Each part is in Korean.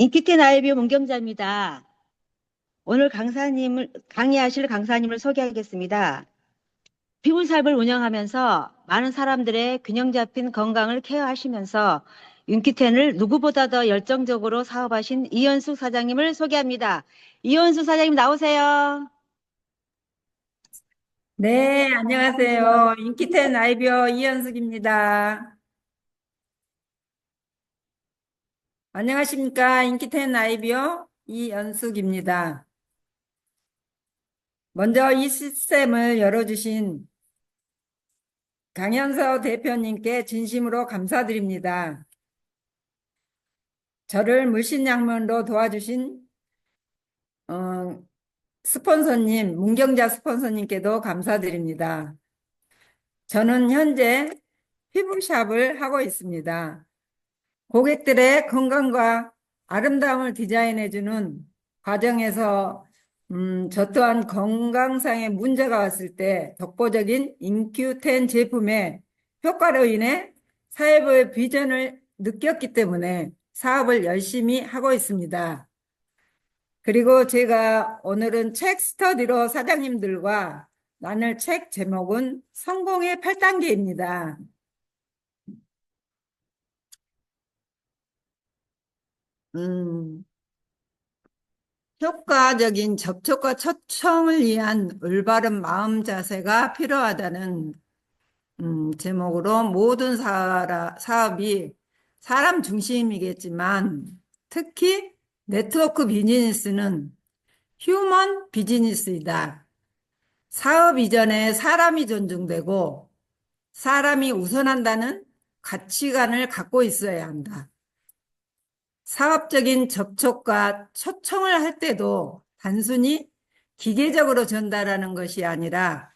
인기텐 아이비오 문경자입니다. 오늘 강사님을, 강의하실 강사님을 소개하겠습니다. 피부샵을 운영하면서 많은 사람들의 균형 잡힌 건강을 케어하시면서 윤키텐을 누구보다 더 열정적으로 사업하신 이현숙 사장님을 소개합니다. 이현숙 사장님 나오세요. 네, 안녕하세요. 인기텐 아이비어 이현숙입니다. 안녕하십니까. 인기텐 아이비어 이연숙입니다. 먼저 이 시스템을 열어주신 강현서 대표님께 진심으로 감사드립니다. 저를 물신양면으로 도와주신 어, 스폰서님, 문경자 스폰서님께도 감사드립니다. 저는 현재 피부샵을 하고 있습니다. 고객들의 건강과 아름다움을 디자인해주는 과정에서 음, 저 또한 건강상의 문제가 왔을 때 독보적인 인큐텐 제품의 효과로 인해 사회부의 비전을 느꼈기 때문에 사업을 열심히 하고 있습니다. 그리고 제가 오늘은 책 스터디로 사장님들과 나눌 책 제목은 성공의 8단계입니다. 음, 효과적인 접촉과 초청을 위한 올바른 마음 자세가 필요하다는 음, 제목으로 모든 사라, 사업이 사람 중심이겠지만 특히 네트워크 비즈니스는 휴먼 비즈니스이다. 사업 이전에 사람이 존중되고 사람이 우선한다는 가치관을 갖고 있어야 한다. 사업적인 접촉과 초청을 할 때도 단순히 기계적으로 전달하는 것이 아니라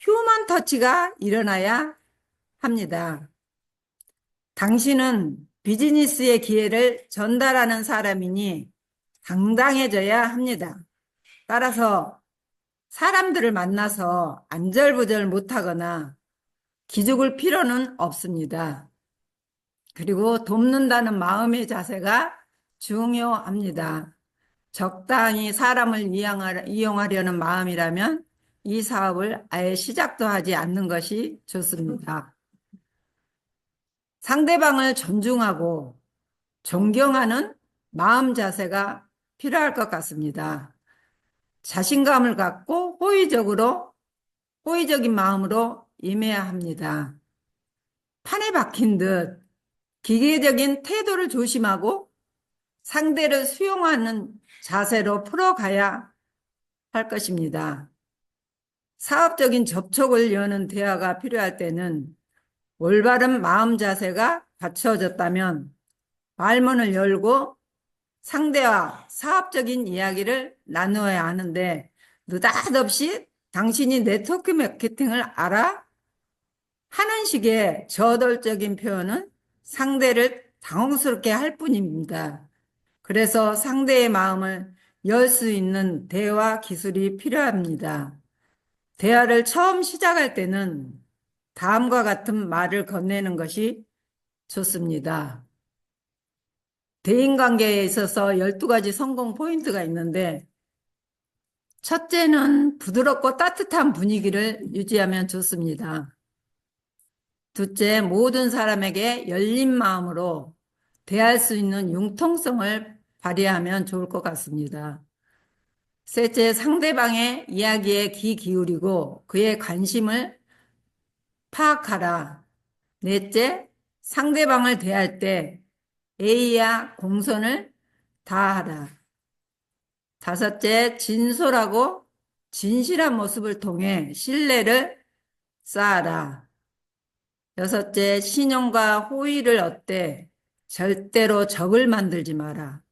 휴먼 터치가 일어나야 합니다. 당신은 비즈니스의 기회를 전달하는 사람이니 당당해져야 합니다. 따라서 사람들을 만나서 안절부절 못하거나 기죽을 필요는 없습니다. 그리고 돕는다는 마음의 자세가 중요합니다. 적당히 사람을 이용하려는 마음이라면 이 사업을 아예 시작도 하지 않는 것이 좋습니다. 상대방을 존중하고 존경하는 마음 자세가 필요할 것 같습니다. 자신감을 갖고 호의적으로, 호의적인 마음으로 임해야 합니다. 판에 박힌 듯 기계적인 태도를 조심하고 상대를 수용하는 자세로 풀어가야 할 것입니다. 사업적인 접촉을 여는 대화가 필요할 때는 올바른 마음 자세가 갖춰졌다면 말문을 열고 상대와 사업적인 이야기를 나누어야 하는데 느닷없이 당신이 네트워크 마케팅을 알아? 하는 식의 저돌적인 표현은 상대를 당황스럽게 할 뿐입니다. 그래서 상대의 마음을 열 수 있는 대화 기술이 필요합니다. 대화를 처음 시작할 때는 다음과 같은 말을 건네는 것이 좋습니다. 대인관계에 있어서 12가지 성공 포인트가 있는데 첫째는 부드럽고 따뜻한 분위기를 유지하면 좋습니다. 둘째, 모든 사람에게 열린 마음으로 대할 수 있는 융통성을 발휘하면 좋을 것 같습니다. 셋째, 상대방의 이야기에 귀 기울이고 그의 관심을 파악하라. 넷째, 상대방을 대할 때 A야 공손을 다하라. 다섯째, 진솔하고 진실한 모습을 통해 신뢰를 쌓아라. 여섯째, 신용과 호의를 얻되 절대로 적을 만들지 마라.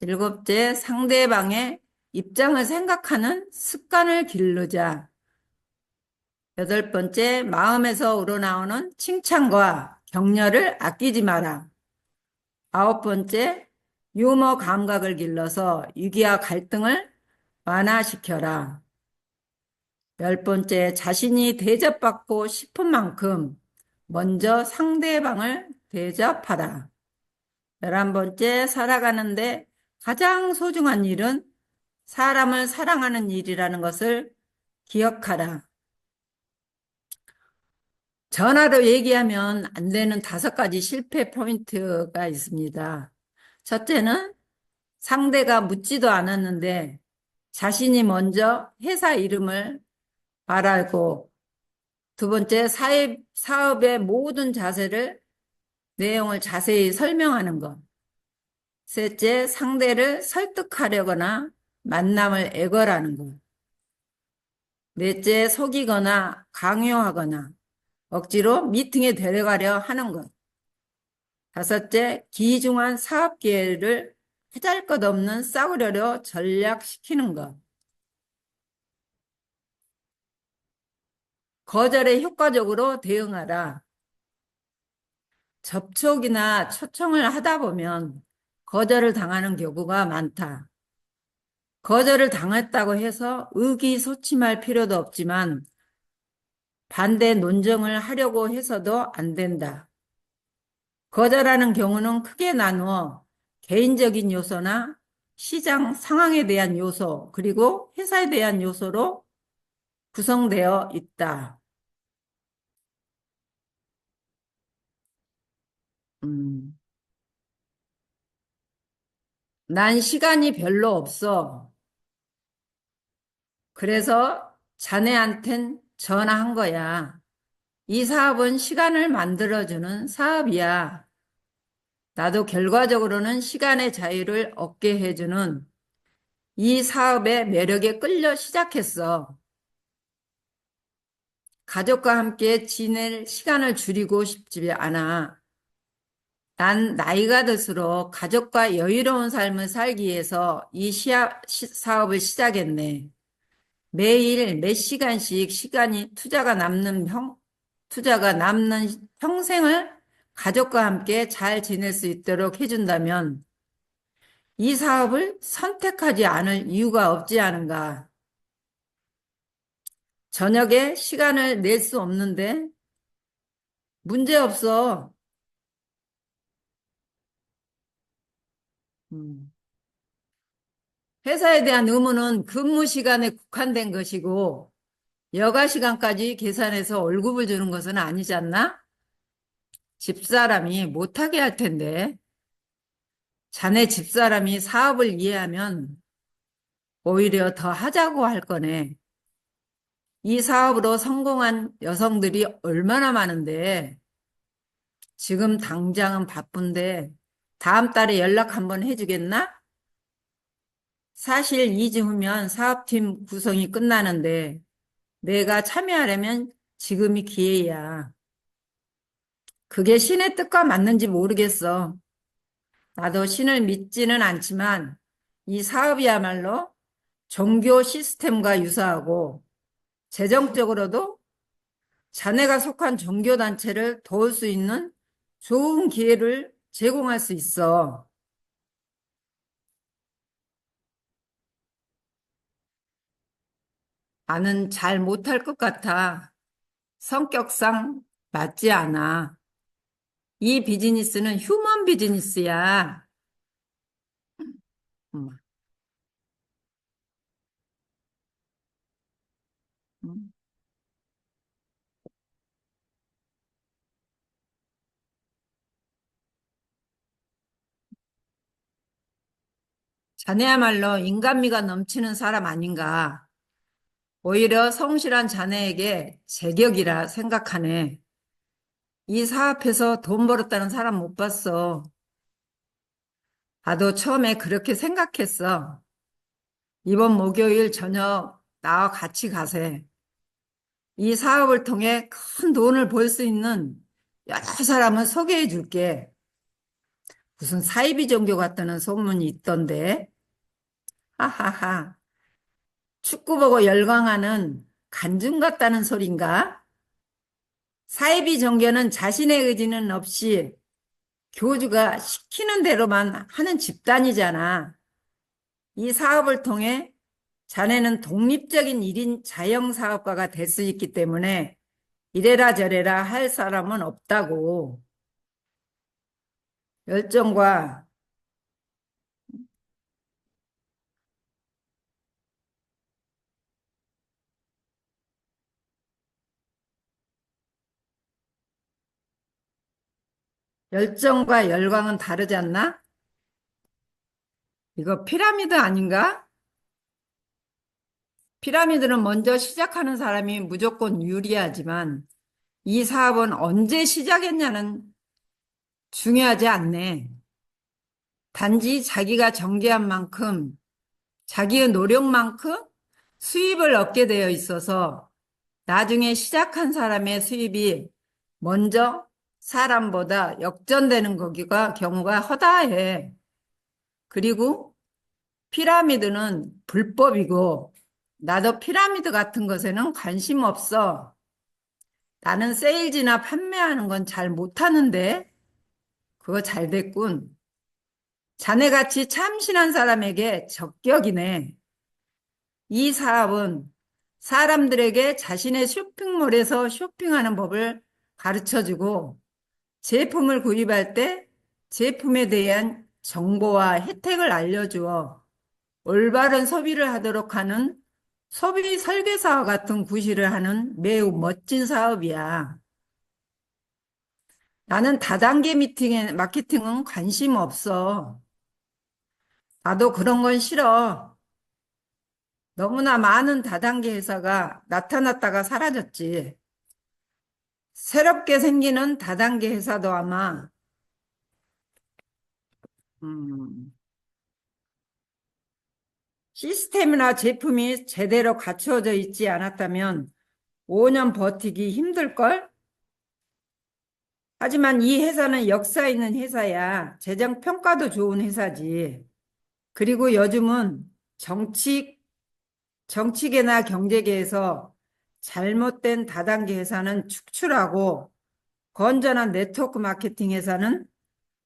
일곱째, 상대방의 입장을 생각하는 습관을 기르자. 여덟 번째, 마음에서 우러나오는 칭찬과 격려를 아끼지 마라. 아홉 번째, 유머 감각을 길러서 위기와 갈등을 완화시켜라. 열 번째, 자신이 대접받고 싶은 만큼 먼저 상대방을 대접하라. 열한 번째, 살아가는데 가장 소중한 일은 사람을 사랑하는 일이라는 것을 기억하라. 전화로 얘기하면 안 되는 다섯 가지 실패 포인트가 있습니다. 첫째는 상대가 묻지도 않았는데 자신이 먼저 회사 이름을 말하고 두 번째 사업, 사업의 모든 자세를 내용을 자세히 설명하는 것. 셋째 상대를 설득하려거나 만남을 애걸하는 것. 넷째 속이거나 강요하거나 억지로 미팅에 데려가려 하는 것. 다섯째 기중한 사업 기회를 하잘것 없는 싸우려려 전략시키는 것. 거절에 효과적으로 대응하라. 접촉이나 초청을 하다 보면 거절을 당하는 경우가 많다. 거절을 당했다고 해서 의기소침할 필요도 없지만 반대 논정을 하려고 해서도 안 된다. 거절하는 경우는 크게 나누어 개인적인 요소나 시장 상황에 대한 요소, 그리고 회사에 대한 요소로 구성되어 있다. 음. 난 시간이 별로 없어. 그래서 자네한텐 전화한 거야. 이 사업은 시간을 만들어주는 사업이야. 나도 결과적으로는 시간의 자유를 얻게 해주는 이 사업의 매력에 끌려 시작했어. 가족과 함께 지낼 시간을 줄이고 싶지 않아. 난 나이가 들수록 가족과 여유로운 삶을 살기 위해서 이 시합, 시, 사업을 시작했네. 매일 몇 시간씩 시간이 투자가 남는 평, 투자가 남는 평생을 가족과 함께 잘 지낼 수 있도록 해준다면 이 사업을 선택하지 않을 이유가 없지 않은가. 저녁에 시간을 낼 수 없는데 문제 없어. 음. 회사에 대한 의무는 근무 시간에 국한된 것이고 여가 시간까지 계산해서 월급을 주는 것은 아니지 않나? 집사람이 못하게 할 텐데 자네 집사람이 사업을 이해하면 오히려 더 하자고 할 거네. 이 사업으로 성공한 여성들이 얼마나 많은데 지금 당장은 바쁜데 다음 달에 연락 한번 해주겠나? 사실 2주 후면 사업팀 구성이 끝나는데 내가 참여하려면 지금이 기회야. 그게 신의 뜻과 맞는지 모르겠어. 나도 신을 믿지는 않지만 이 사업이야말로 종교 시스템과 유사하고 재정적으로도 자네가 속한 종교단체를 도울 수 있는 좋은 기회를 제공할 수 있어. 나는 잘 못할 것 같아. 성격상 맞지 않아. 이 비즈니스는 휴먼 비즈니스야. 음. 음. 자네야말로 인간미가 넘치는 사람 아닌가. 오히려 성실한 자네에게 제격이라 생각하네. 이 사업에서 돈 벌었다는 사람 못 봤어. 나도 처음에 그렇게 생각했어. 이번 목요일 저녁 나와 같이 가세. 이 사업을 통해 큰 돈을 벌 수 있는 여러 사람을 소개해 줄게. 무슨 사이비 종교 같다는 소문이 있던데. 하하하. 축구 보고 열광하는 간중 같다는 소린가? 사이비 종교는 자신의 의지는 없이 교주가 시키는 대로만 하는 집단이잖아. 이 사업을 통해 자네는 독립적인 1인 자영 사업가가 될 수 있기 때문에 이래라 저래라 할 사람은 없다고. 열정과 열정과 열광은 다르지 않나? 이거 피라미드 아닌가? 피라미드는 먼저 시작하는 사람이 무조건 유리하지만 이 사업은 언제 시작했냐는 중요하지 않네. 단지 자기가 정제한 만큼 자기의 노력만큼 수입을 얻게 되어 있어서 나중에 시작한 사람의 수입이 먼저 사람보다 역전되는 거기가 경우가 허다해. 그리고 피라미드는 불법이고 나도 피라미드 같은 것에는 관심 없어. 나는 세일즈나 판매하는 건 잘 못하는데 그거 잘 됐군. 자네같이 참신한 사람에게 적격이네. 이 사업은 사람들에게 자신의 쇼핑몰에서 쇼핑하는 법을 가르쳐주고 제품을 구입할 때 제품에 대한 정보와 혜택을 알려주어 올바른 소비를 하도록 하는 소비 설계사와 같은 구실을 하는 매우 멋진 사업이야. 나는 다단계 미팅에, 마케팅은 관심 없어. 나도 그런 건 싫어. 너무나 많은 다단계 회사가 나타났다가 사라졌지. 새롭게 생기는 다단계 회사도 아마 음, 시스템이나 제품이 제대로 갖추어져 있지 않았다면 5년 버티기 힘들걸? 하지만 이 회사는 역사 있는 회사야. 재정 평가도 좋은 회사지. 그리고 요즘은 정치, 정치계나 경제계에서 잘못된 다단계 회사는 축출하고 건전한 네트워크 마케팅 회사는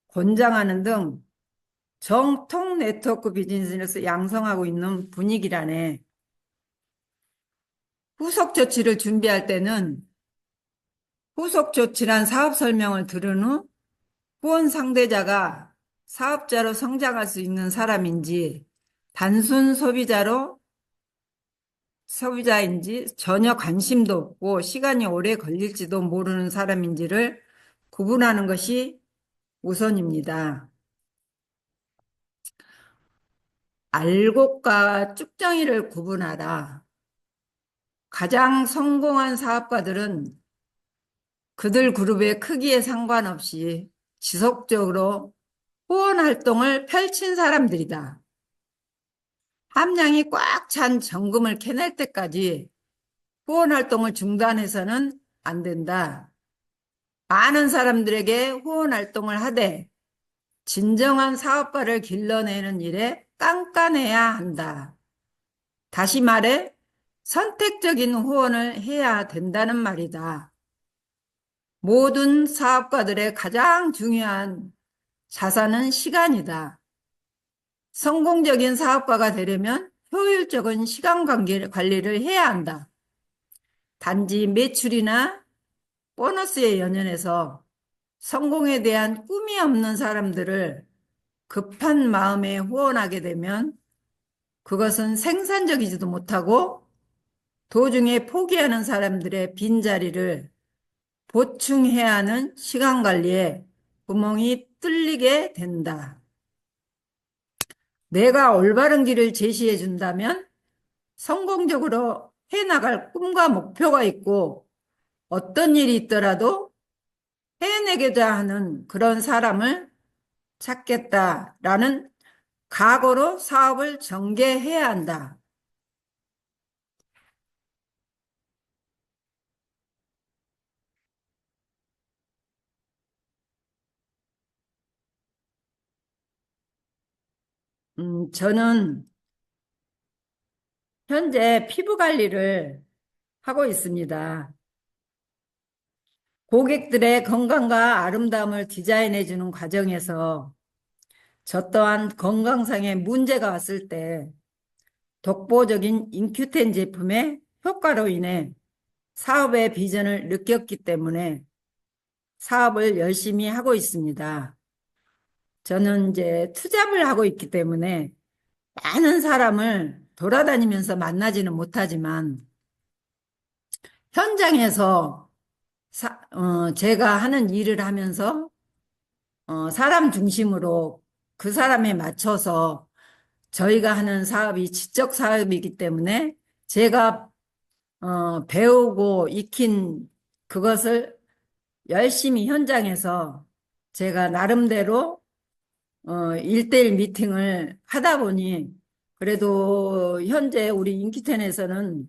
권장하는 등 정통 네트워크 비즈니스에서 양성하고 있는 분위기라네. 후속 조치를 준비할 때는 후속 조치란 사업 설명을 들은 후 후원 상대자가 사업자로 성장할 수 있는 사람인지 단순 소비자로 소비자인지 전혀 관심도 없고 시간이 오래 걸릴지도 모르는 사람인지를 구분하는 것이 우선입니다. 알곡과 쭉정이를 구분하라. 가장 성공한 사업가들은 그들 그룹의 크기에 상관없이 지속적으로 후원 활동을 펼친 사람들이다. 함량이 꽉 찬 정금을 캐낼 때까지 후원 활동을 중단해서는 안 된다. 많은 사람들에게 후원 활동을 하되 진정한 사업가를 길러내는 일에 깐깐해야 한다. 다시 말해 선택적인 후원을 해야 된다는 말이다. 모든 사업가들의 가장 중요한 자산은 시간이다. 성공적인 사업가가 되려면 효율적인 시간 관리를 해야 한다. 단지 매출이나 보너스에 연연해서 성공에 대한 꿈이 없는 사람들을 급한 마음에 후원하게 되면 그것은 생산적이지도 못하고 도중에 포기하는 사람들의 빈자리를 보충해야 하는 시간 관리에 구멍이 뚫리게 된다. 내가 올바른 길을 제시해 준다면 성공적으로 해 나갈 꿈과 목표가 있고 어떤 일이 있더라도 해내고자 하는 그런 사람을 찾겠다라는 각오로 사업을 전개해야 한다. 음, 저는 현재 피부 관리를 하고 있습니다. 고객들의 건강과 아름다움을 디자인해주는 과정에서 저 또한 건강상의 문제가 왔을 때 독보적인 인큐텐 제품의 효과로 인해 사업의 비전을 느꼈기 때문에 사업을 열심히 하고 있습니다. 저는 이제 투잡을 하고 있기 때문에 많은 사람을 돌아다니면서 만나지는 못하지만 현장에서 사- 어, 제가 하는 일을 하면서 어, 사람 중심으로 그 사람에 맞춰서 저희가 하는 사업이 지적 사업이기 때문에 제가 어, 배우고 익힌 그것을 열심히 현장에서 제가 나름대로 어, 일대일 미팅을 하다 보니 그래도 현재 우리 인기텐에서는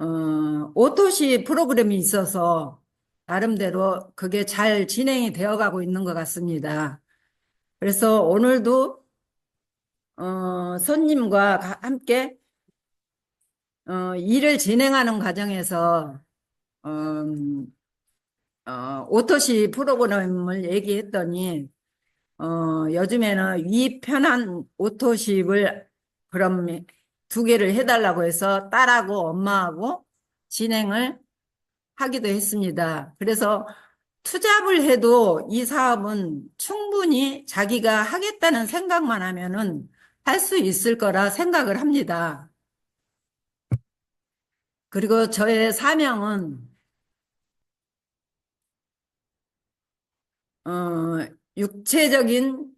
어, 오토시 프로그램이 있어서 나름대로 그게 잘 진행이 되어 가고 있는 것 같습니다. 그래서 오늘도 어, 손님과 가- 함께 어, 일을 진행하는 과정에서 음, 어, 오토시 프로그램을 얘기했더니 어, 요즘에는 위 편한 오토십을 그럼 두 개를 해달라고 해서 딸하고 엄마하고 진행을 하기도 했습니다. 그래서 투잡을 해도 이 사업은 충분히 자기가 하겠다는 생각만 하면은 할 수 있을 거라 생각을 합니다. 그리고 저의 사명은 어, 육체적인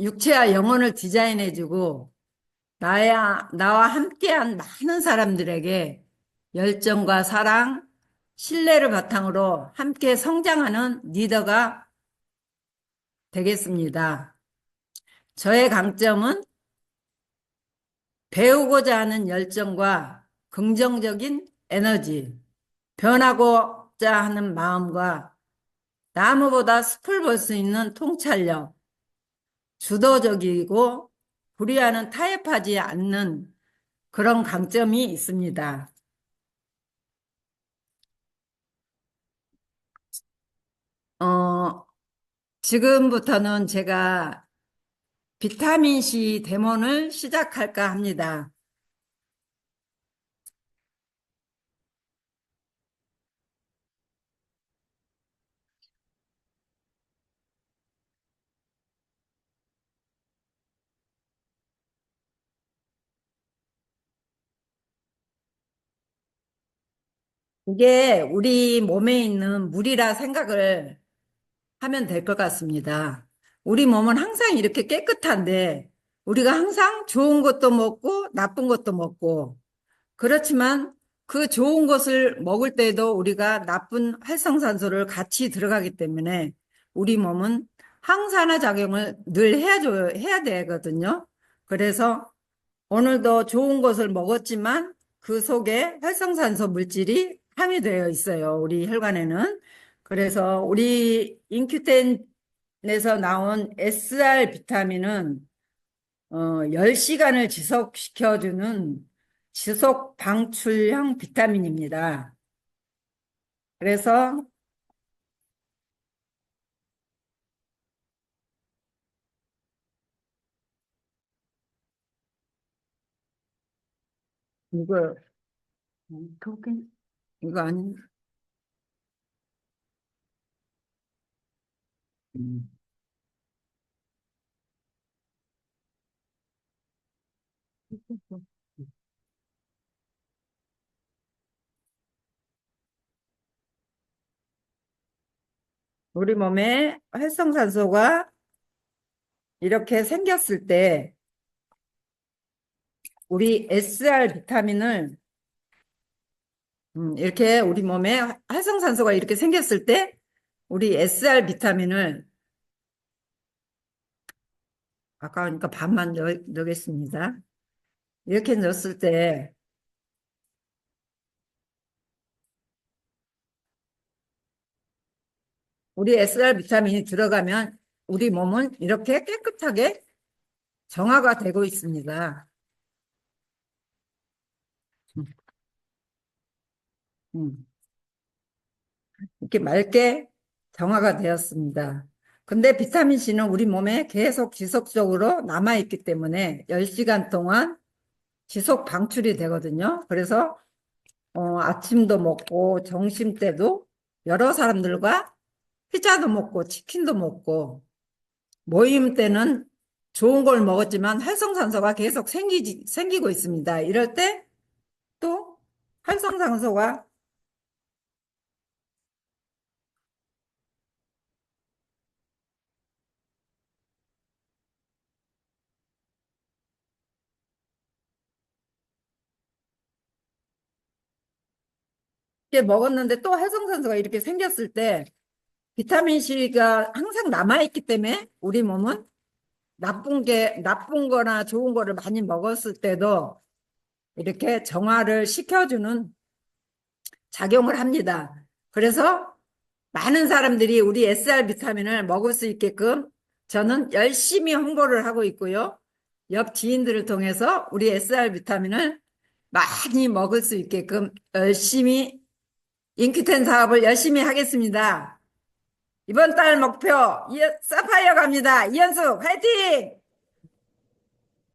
육체와 영혼을 디자인해주고 나야 나와 함께한 많은 사람들에게 열정과 사랑, 신뢰를 바탕으로 함께 성장하는 리더가 되겠습니다. 저의 강점은 배우고자 하는 열정과 긍정적인 에너지, 변하고자 하는 마음과 나무보다 숲을 볼 수 있는 통찰력, 주도적이고 불의하는 타협하지 않는 그런 강점이 있습니다. 어, 지금부터는 제가 비타민C 데모를 시작할까 합니다. 이게 우리 몸에 있는 물이라 생각을 하면 될 것 같습니다. 우리 몸은 항상 이렇게 깨끗한데 우리가 항상 좋은 것도 먹고 나쁜 것도 먹고 그렇지만 그 좋은 것을 먹을 때도 우리가 나쁜 활성산소를 같이 들어가기 때문에 우리 몸은 항산화 작용을 늘 해야줘, 해야 되거든요. 그래서 오늘도 좋은 것을 먹었지만 그 속에 활성산소 물질이 함유되어 있어요. 우리 혈관에는. 그래서 우리 인큐텐에서 나온 SR 비타민은 어, 10시간을 지속시켜주는 지속 방출형 비타민입니다. 그래서 이거 토ken 이거 아니 음. 우리 몸에 활성산소가 이렇게 생겼을 때 우리 SR 비타민을 음, 이렇게 우리 몸에 활성산소가 이렇게 생겼을 때 우리 SR 비타민을 아까우니까 반만 넣, 넣겠습니다. 이렇게 넣었을 때 우리 SR 비타민이 들어가면 우리 몸은 이렇게 깨끗하게 정화가 되고 있습니다. 음. 이렇게 맑게 정화가 되었습니다. 근데 비타민 C는 우리 몸에 계속 지속적으로 남아있기 때문에 10시간 동안 지속 방출이 되거든요. 그래서 어, 아침도 먹고 점심 때도 여러 사람들과 피자도 먹고 치킨도 먹고 모임 때는 좋은 걸 먹었지만 활성산소가 계속 생기지, 생기고 있습니다. 이럴 때 또 활성산소가 먹었는데 또 활성산소가 이렇게 생겼을 때 비타민 C가 항상 남아있기 때문에 우리 몸은 나쁜 게, 나쁜 거나 좋은 거를 많이 먹었을 때도 이렇게 정화를 시켜주는 작용을 합니다. 그래서 많은 사람들이 우리 SR 비타민을 먹을 수 있게끔 저는 열심히 홍보를 하고 있고요. 옆 지인들을 통해서 우리 SR 비타민을 많이 먹을 수 있게끔 열심히 인큐텐 사업을 열심히 하겠습니다. 이번 달 목표 이- 사파이어 갑니다. 이현숙 화이팅!